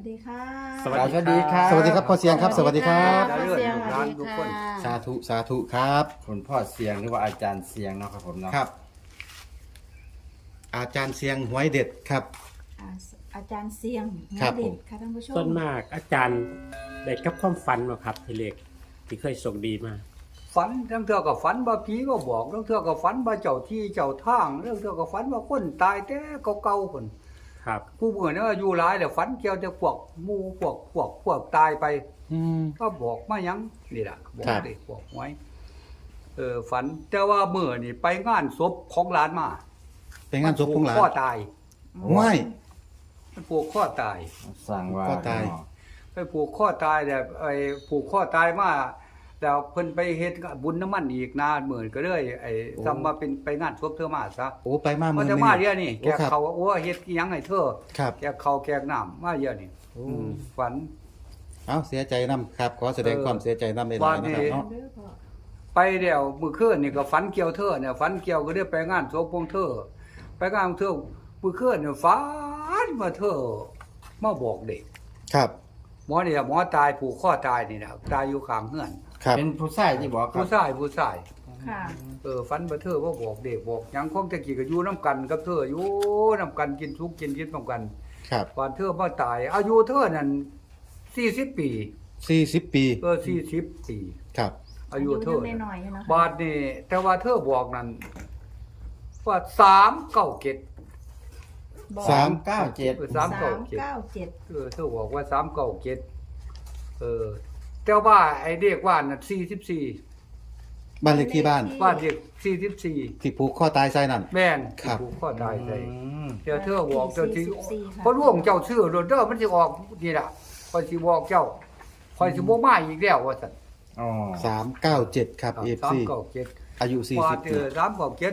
วัสดีค่ะสวัสดีครับ สวัสดีครับพ่อเสียงครับ สวัสดีครับพ่อเสียงร้านทุกคนสาธุสาธุครับคุณพ่อเสียงหรือว่าอาจารย์เสียงเนาะครับผมเนาะครับ อาจารย์เสียงหวยเด็ดครับ อ่าอาจารย์เสียงครับเด็ผดมค่ะท่านผู้ชมส่วนมากอาจารย์ได้กับความฝันมาครับทีเล็กที่เคยส่งดีมา ฝันทั้งเทื่อก็ฝันว่าผีก็บอกทั้งเทื่อก็ฝันว่าเจ้าที่เจ้าทางเรื่องเทื่อก็ฝันว่าคนตายแต่เก่าๆคน ครับผู้เมื่อนั้นอายุหลายแต่ฝันเกี่ยวแต่พวกหมู่พวกพวกพวกตายไป อืม ก็บอกมาหยังนี่ล่ะบอกครับได้บอกไว้เออฝันแต่ว่าเมื่อนี่ไปงานศพของหลานมาเป็นงานศพของหลานผูกข้อตายห้วย มันผูกข้อตาย สั่งว่าพ่อตายเนาะไปผูกข้อตายแต่ไอ้ผูกข้อตายมา แล้วเพิ่นไปเฮ็ดบุญน้ำมันอีกนานหมื่นก็เลยไอ้ทำมาเป็นไปงานศพเธอมาซะโอ้ไปมาเพเมืราะอจะนี้มาเดี๋ยวนี่แกโอ้ครับเขาโอ้เฮ็ดอิหยังให้เธอครับแกเขาแกน้ำมาเดี๋ยวนี่โอ้มฝันเอาเสียใจนํครับ ขอแสดงเออความเสียใจนํในหลายๆนะครับเนาะเด้อพ่อไปเดี๋ยวมื้อคืนนี่ก็ฝันเกี่ยวเธอเนี่ยฝันเกี่ยวก็ได้ไปงานศพของเธอ ไปงานของเธอมื้อคืนเนี่ยฝันว่าเธอมาบอกเด็กครับ หมอนี่ล่ะหมอตายผูกข้อตายนี่นะตายอยู่ข้างเฮือน ครับ เป็นผู้ชายที่บอกครัผู้บชายผู้ชายค่ะ เออฝันว่าเธอว่าบอกเด็กบอกหยังคงตะกี้ก็อยู่นํกันกับเธออยู่นํกันกินทุกข์กินกินนํกันครับก่อนเธอมาตาย อายุเธอนั่น40 ปี40 ปี เออ40 ปี ครับ อายุเธอยังน้อยๆอยู่นะคะ บาทนี่แต่ว่าเธอบอกนั่นว่า3 9 7 บอกสามเก้าเจ็ดเออสาม3 9เก้าเจ็ด7เออเธอบอกว่า3 9 7เออ แต่ว่าไอ้เด็กว่านั่น44บ้านเลขที่บ้านว่าเด็ก44ที่ผูกข้อตายใส่นั่น แม่นครับ ผูกข้อตายใส่อืมเดี๋ยวเธอบอกเจ้าที่สี่ค่ะ เพราะร่วงเจ้าชื่อโดนเด้อมันสิออกนี่ล่ะคอยสิบอกเจ้าคอยสิบ่มาอีกแล้วว่าซั่นอ๋อ397ครับ FC 397 อายุว่า40เจปีอ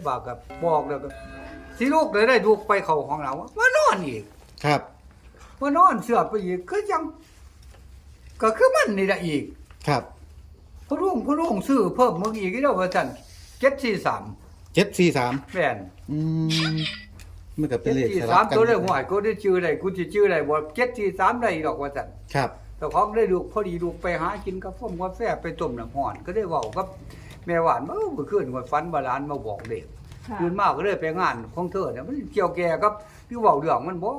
397บาทกับบอกแล้วก็สิลูกเลยได้ลูกไปเข้าห้องเรามานอนอีกครับ มานอนเสือไปอีกก็ยัง ก็คือมันนี่ล่ะอีกครับพระร่วงพระร่วงซื้อเพิ่มมึงอีกแล้วว่าซั่น743 743แม่นอืมมันก็เป็นเลขสลับ743กันตัวได้หวยก็ได้ชื่อได้กูสิชื่อได้บ่743ได้ดอกว่าซั่นครับแต่ของได้ลูกพอดีลูกไปหากินกาแฟกาแฟไปต้มน้ำห้อนก็ได้เว้ากับแม่หวานเออเมื่อคืนว่าฝันบาลานมาบอกเด็กค่ะคืนมาก็เลยไปงานของเธอเนี่ยมันเกี่ยวแก่กับพี่เว้าเรื่องมันบ่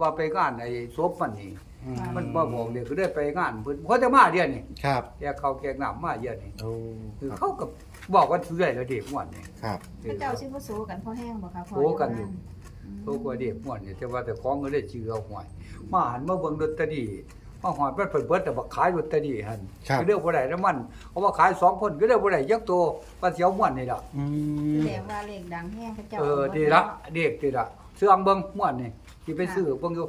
ว่าไปงานไอ้ศพมันนี่อื มมันมาบอกเด็กก็ได้ไปงานเพิ่นเขาจะมาเดี๋ยวนี้ครับแกเขาแกน้ำมาเดี๋ยวนี้โอ้คือเขาก็บอกว่าซื้อได้แล้วเด็กม่วนนี่ครับ พระเจ้าชื่อพระโสกันพ่อแห้งบ่คะพ่อโอ้กันอยู่ โตกว่าเด็กม่วนนี่แต่ว่าแต่ของก็ได้ชื่อเอาหวยมาหันมาเบิ่งลอตเตอรี่มาหอดมันเพิ่นเบิดแต่บ่ขายลอตเตอรี่หั่นครับ ก็เรียกบ่ได้น้ำมันเอามาขาย2คนก็เรียกบ่ได้ยักโตว่าสิเอาม่วนนี่ล่ะอืมแสดงว่าเลขดังแห้งพระเจ้าเออดีละเด็กดีละเสื่องเบิ่งม่วนนี่ สิไปซื้อเบิ่งอยู่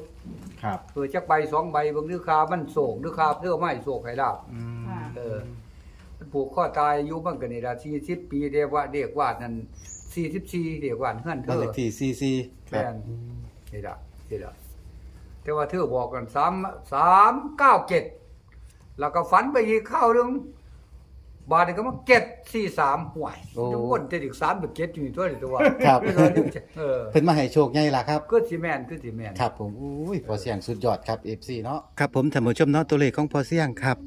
ครับเออจักใบสองใบเบิ่งดูคามันโศกดูคาเพื่อไม่โศกให้ลาบ อืมค่ะ เออ มันผูกข้อตายอายุมันก็นี่ล่ะ40ปีเรียกว่าเด็กวาดนั่น44เด็กวาดเฮือนเธบ้านอเลขที่44ครับแม่นนี่ล่ะนี่ล่ะแต่ว่าเธอบอกกัน3 397แล้วก็ฝันไปอีกข้าวหนึง บาดนี้ก็มา743ห่วยโอ้จะวนจะอีก3กับ7อยู่นี่ตัวนี่ตัวครับ เออเพิ่นมาให้โชคใหญ่ล่ะครับ ก็สิแม่นคือสิแม่นครับผมอุ้ยพอเสียงสุดยอดครับ FC เนาะครับผมท่านผู้ชมเนาะตัวเลขของพอเสียงครับ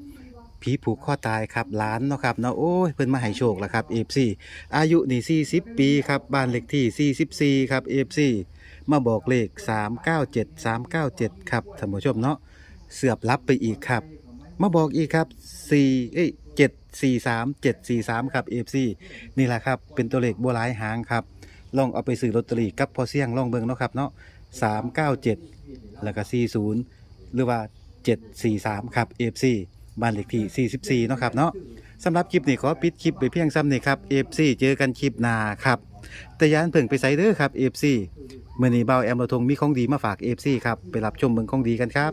ผีผูกคอตายครับหลานเนาะครับเนาะโอ้ยเพิ่นมาให้โชคแล้วครับ FC อายุนี่40 ปีครับบ้านเลขที่44ครับ FC มาบอกเลข 397 397 ครับท่านผู้ชมเนาะเสือบรับไปอีกครับ มาบอกอีกครับ4เอ้ย 43743ครับ FC นี่แหละครับ เป็นตัวเลขโบราณหางครับ ลองเอาไปซื้อลอตเตอรี่กับพอเสี่ยงลองเบิ่งเนาะครับเนาะ397แล้วก็40หรือว่า743ครับ FC บ้านเลขที่44เนาะครับเนาะสำหรับคลิปนี้ขอปิดคลิปไปเพียงซ้ำนี่ครับ FC เจอกันคลิปหน้าครับแต่ยานเพิ่งไปใส่เด้อครับ FC เมื่อนี้เบาแอมราทงมีของดีมาฝาก FC ครับไปรับชมเบิ่งของดีกันครับ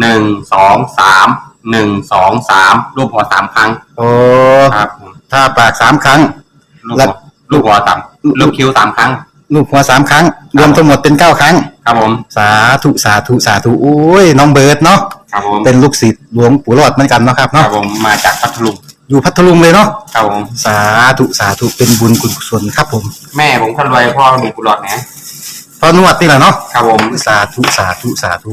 หนึ่งสองสามหนึ่งสองสามรูปหัวสามครั้งโอ้ครับผมถ้าปากสามครั้ง ลูกแล้หัววลูกหัวสามลูกคิ้วสามครั้ง ลูกหัวสามครั้ง รวมทั้งหมดเป็นเก้าครั้ง ครับผมสาธุสาธุสาธุโอ้ยน้องเบิร์ดเนาะครับผมเป็นลูกศิษย์หลวงปู่รอดเหมือนกันเนาะครับครัเนาะบผมมาจากพัทลุงอยู่พัทลุงเลยเนาะครับผมสาธุสาธุเป็นบุญกุศลครับผมแม่ผมคนรวยพ่อมีกุหลาบนะพอนวดนี่แหละเนาะครับผม สาธุสาธุสาธุ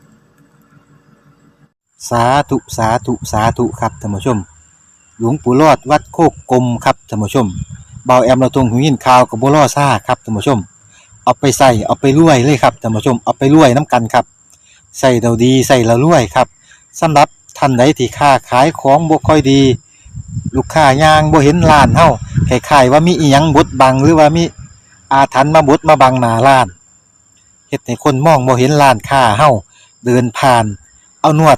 สาธุสาธุสาธุครับท่านผู้ชม หลวงปู่รอดวัดโคกกลมครับท่านผู้ชมเบาแอมเราตรงหูยินข่าวกับบัวล่อซ่าครับท่านผู้ชม เอาไปใส่เอาไปรวยเลยครับท่านผู้ชมเอาไปรวยน้ำกันครับใส่เราดีใส่เรารวยครับสำหรับท่านใดที่ค้าขายของบ่ค่อยดี ลูกค้ายางบ่เห็นร้านเฮาคล้ายๆว่ามีอีหยังบดบังหรือว่ามีอาถรรพ์มาบดมาบังหน้าร้านเฮ็ดให้คนมองบ่เห็นร้านค้าเฮาเดินผ่าน เอานวด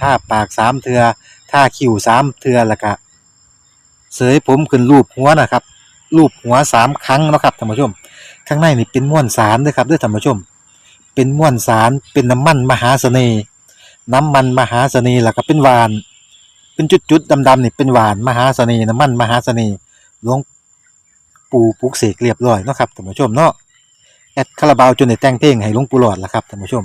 ท่าปากสามเทือท่าคิ้วสามเทือแล้วก็เสยผมขึ้นรูปหัวนะครับ รูปหัวสามครั้งนะครับท่านผู้ชม ข้างในนี่เป็นม้วนสารด้วยครับด้วยท่านผู้ชม เป็นม้วนสารเป็นน้ำมันมหาเสน่ห์น้ำมันมหาเสน่ห์แล้วก็เป็นหวาน เป็นจุดๆดำๆนี่เป็นหวานมหาเสน่ห์น้ำมันมหาเสน่ห์หลวงปู่ปุกเสกเรียบร้อยนะครับท่านผู้ชมเนาะแอดคาราบาวจนได้แต่งเพลงให้หลวงปู่หลอดละครับท่านผู้ชม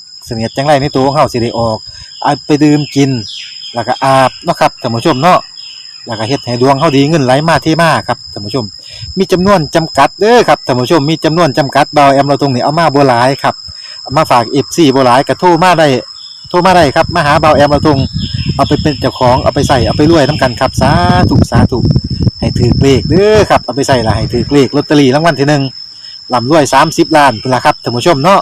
เสนียดจังไรในตัวของเฮาสิได้ออกเอาไปดื่มกิน แล้วก็อาบเนาะครับท่านผู้ชมเนาะแล้วก็เฮ็ดให้ดวงเฮาดีเงินไหลมาเทมาครับท่านผู้ชม มีจำนวนจำกัดเด้อครับท่านผู้ชมมีจำนวนจำกัดเบาแอมเราตรงนี้เอามาบ่หลายครับเอามาฝาก FC บ่หลายก็โทรมาได้โทรมาได้ครับมาหาเบาแอมเราตรงเอาไปเป็นเจ้าของเอาไปใส่เอาไปรวยนํกันครับสาธุสาธุให้ถือเลขเด้อครับเอาไปใส่ละให้ถือเลขลอตเตอรี่รางวัลที่หนึ่งลำรวย30ล้านพุ่นละครับท่านผู้ชมเนาะ